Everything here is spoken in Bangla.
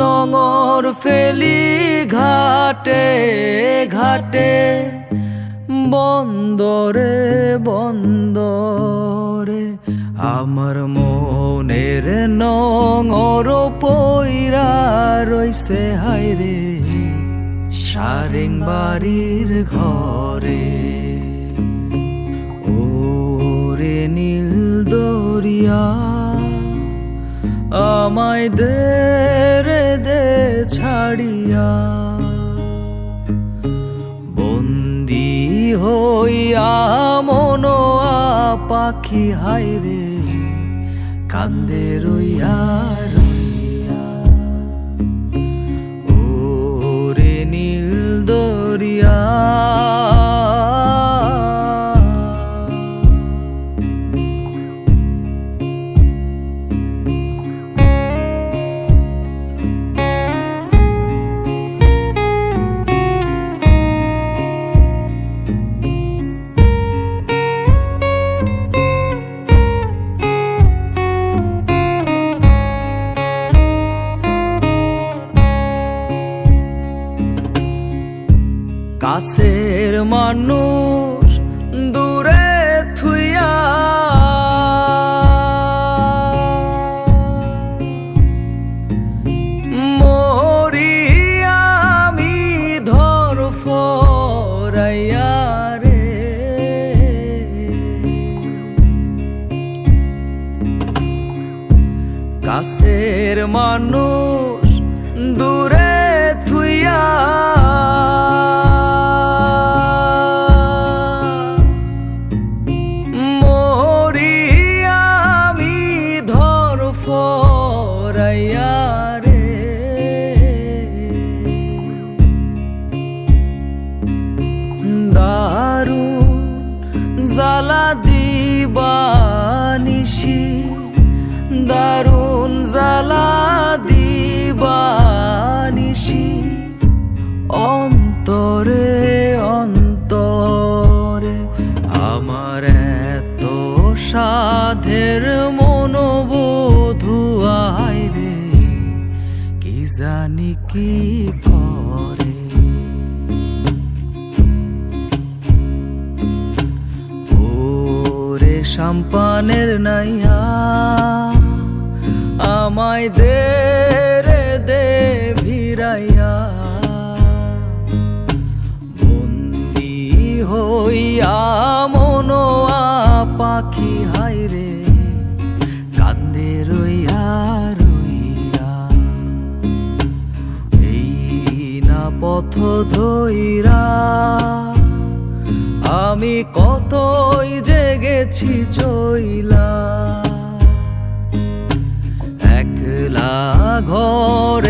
নঙর ফেলি ঘাটে ঘাটে, বন্দরে বন্দরে। আমার মনের নঙর পইরা রইছে হাইরে সারেং বাড়ির ঘরে। ওরে নীল দরিয়া, আমায় দে দে ছাড়িয়া বন্দি হইয়া মনোয়া পাখি হাইরে কান্দে রইয়া কাছের মানুষ দূরে থুইয়া মরি ধর রে। কাছের মানুষ দূরে জ্বালা দিবানিসি দারুণ জ্বালা দিবানিসি অন্তরে অন্তরে আমার এত সাধের মনোবোধু রে, কি জানি কি করে সাম্পানের নাইয়া আমায় দে রে, দে ভিড়াইয়া। বন্দি হইয়া মনোয়া পাখি হাইরে কান্দে রইয়া রইয়া। এই না পথ ধইরা আমি কতই জেগেছি চইলা একলা ঘরে